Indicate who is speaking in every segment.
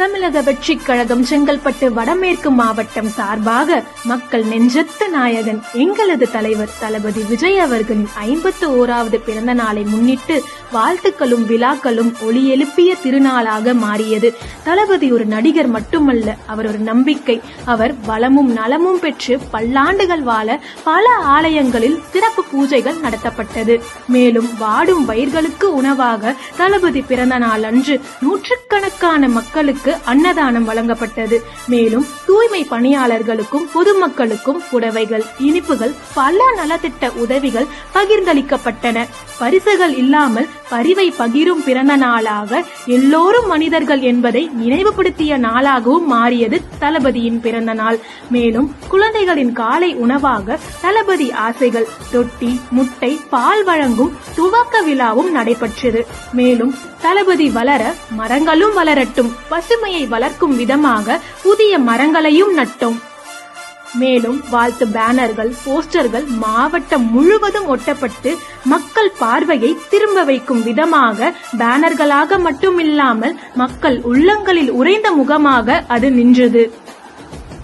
Speaker 1: தமிழக வெற்றிக் கழகம் செங்கல்பட்டு வடமேற்கு மாவட்டம் சார்பாக மக்கள் நெஞ்சத்து நாயகன் எங்களது தலைவர் தளபதி விஜய் அவர்களின் ஐம்பத்து ஓராவது பிறந்த நாளை முன்னிட்டு வாழ்த்துக்களும் விழாக்களும் ஒளி எழுப்பிய திருநாளாக மாறியது. தளபதி ஒரு நடிகர் மட்டுமல்ல அவர் ஒரு நம்பிக்கை. அவர் வளமும் நலமும் பெற்று பல்லாண்டுகள் வாழ பல ஆலயங்களில் சிறப்பு பூஜைகள் நடத்தப்பட்டது. மேலும் வாடும் வயிர்களுக்கு உணவாக தளபதி பிறந்த நாள் அன்று நூற்றுக்கணக்கான மக்களுக்கு அன்னதானம் வழங்கப்பட்டது. மேலும் தூய்மை பணியாளர்களுக்கும் பொதுமக்களுக்கும் புடவைகள் இனிப்புகள் பல நலத்திட்ட உதவிகள் பகிர்ந்தளிக்கப்பட்டன. பரிசுகள் இல்லாமல் பரிவை பகிரும் பிறந்த நாளாக எல்லோரும் மனிதர்கள் என்பதை நினைவுபடுத்திய நாளாகவும் மாறியது தளபதியின் பிறந்த நாள். மேலும் குழந்தைகளின் காலை உணவாக தளபதி ஆசைகள் ரொட்டி முட்டை பால் வழங்கும் துவக்க விழாவும் நடைபெற்றது. மேலும் தளபதி வளர மரங்களும் வளரட்டும். பசு பசுமையை வளர்க்கும் விதமாக புதிய மரங்களையும் நட்டோம். மேலும் வாழ்த்து பேனர்கள் போஸ்டர்கள் மாவட்டம் முழுவதும் ஒட்டப்பட்டு மக்கள் பார்வையை திரும்ப வைக்கும் விதமாக பேனர்களாக மட்டுமில்லாமல் மக்கள் உள்ளங்களில் உறைந்த முகமாக அது நின்றது.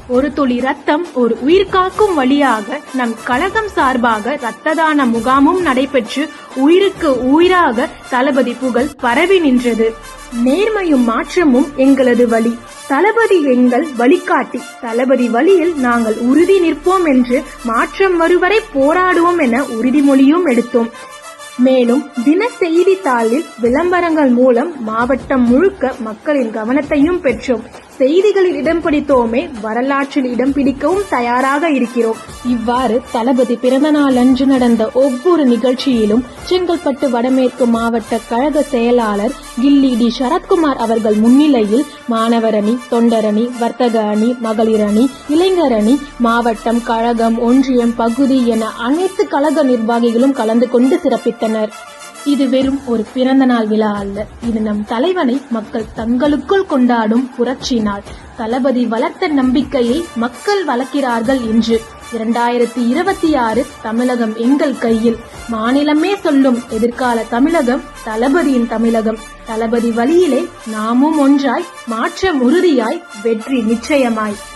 Speaker 1: ஒரு துளி ரத்தம் ஒரு உயிர் காக்கும் வழியாக நம் கழகம் சார்பாக இரத்த தான முகாமும் நடைபெற்று உயிருக்கு உயிராக தளபதி புகழ் பரவி நின்றது. நேர்மையும் மாற்றமும் எங்களது வழி. தளபதி எங்கள் வழிகாட்டி. தளபதி வழியில் நாங்கள் உறுதி நிற்போம் என்று மாற்றம் வருவரை போராடுவோம் என உறுதிமொழியும் எடுத்தோம். மேலும் தின செய்தித்தாளில் விளம்பரங்கள் மூலம் மாவட்டம் முழுக்க மக்களின் கவனத்தையும் பெற்றோம். செய்திகளில் இடம் பிடித்தோமே வரலாற்றில் இடம் பிடிக்கவும் தயாராக இருக்கிறோம். இவ்வாறு தளபதி பிறந்தநாள் அன்று நடந்த ஒவ்வொரு நிகழ்ச்சியிலும் செங்கல்பட்டு வடமேற்கு மாவட்ட கழக செயலாளர் கில்லி டி. சரத்குமார் அவர்கள் முன்னிலையில் மாணவரணி தொண்டரணி வர்த்தக அணி மகளிர் அணி இளைஞர் அணி மாவட்டம் கழகம் ஒன்றியம் பகுதி என அனைத்து கழக நிர்வாகிகளும் கலந்து கொண்டு சிறப்பித்தனர். இது வெறும் ஒரு பிறந்த நாள் விழா அல்ல. இது நம் தலைவனை மக்கள் தங்களுக்குள் கொண்டாடும் புரட்சி நாள். தளபதி வளர்த்த நம்பிக்கையை மக்கள் வளர்க்கிறார்கள் என்று இரண்டாயிரத்தி இருபத்தி ஆறு தமிழகம் எங்கள் கையில். மாநிலமே சொல்லும் எதிர்கால தமிழகம் தளபதியின் தமிழகம். தளபதி வழியிலே நாமும் ஒன்றாய் மாற்றம் உறுதியாய் வெற்றி நிச்சயமாய்.